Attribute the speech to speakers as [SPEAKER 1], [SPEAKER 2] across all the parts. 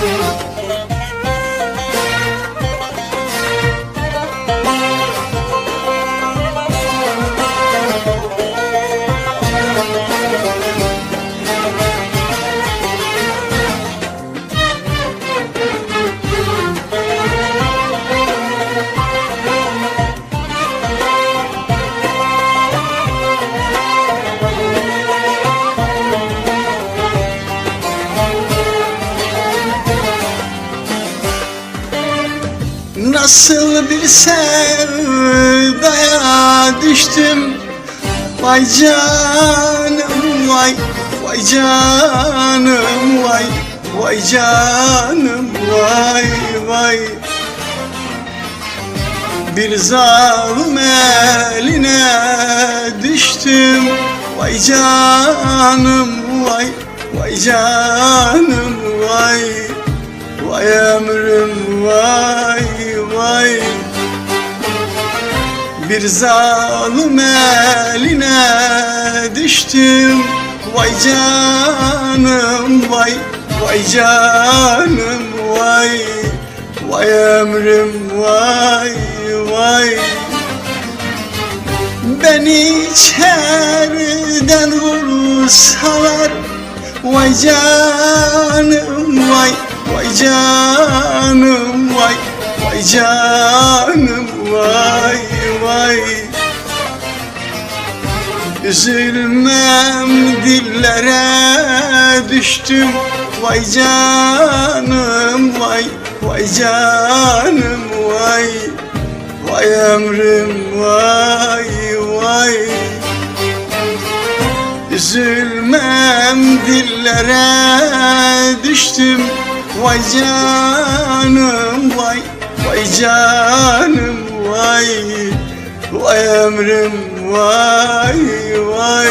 [SPEAKER 1] Thank you. Nasıl bir sevdaya düştüm? Vay canım vay Vay canım vay Vay canım vay vay. Bir zalim eline düştüm. Vay canım vay Vay canım vay. Vay ömrüm vay vay. Bir zalim eline düştüm. Vay canım vay Vay canım vay. Vay ömrüm vay vay. Beni içeriden vursalar. Vay canım vay Vay canım vay Canım vay vay. Üzülmem dillere düştüm Vay canım vay Vay canım vay. Vay ömrüm vay vay. Üzülmem dillere düştüm Vay canım Vay canım vay Vay ömrüm vay vay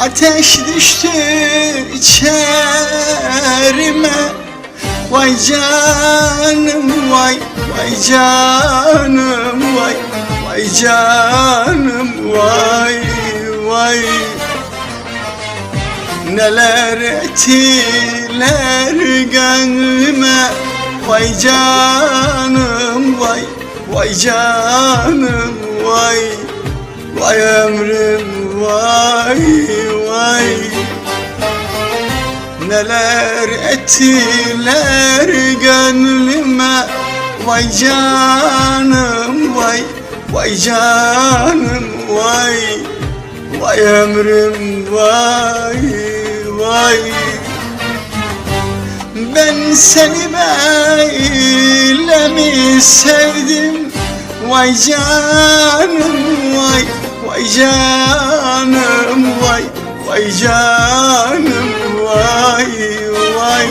[SPEAKER 1] Ateş düştü içerime. Vay canım vay Vay canım vay Vay canım vay vay. Neler ettiler gönlüme? Vay canım vay Vay canım vay. Vay ömrüm vay vay. Neler ettiler gönlüme? Vay canım vay Vay canım vay. Vay ömrüm vay vay. Ben seni böyle mi sevdim? Vay canım vay Vay canım vay Vay canım vay vay.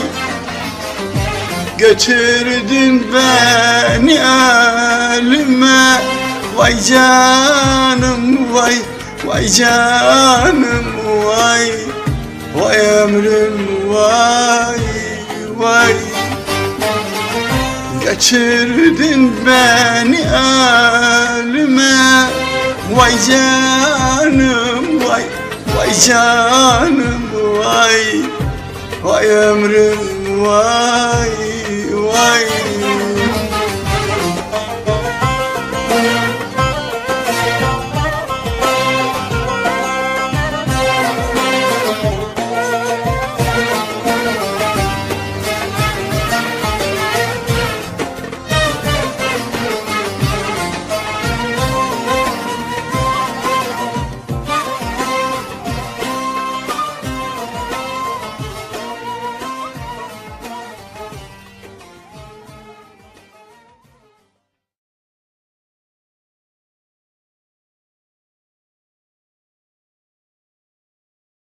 [SPEAKER 1] Götürdün beni ölüme Vay canım vay Vay canım vay. Vay ömrüm vay vay. Götürdün beni ölüme Vay canım vay Vay canım vay. Vay ömrüm vay vay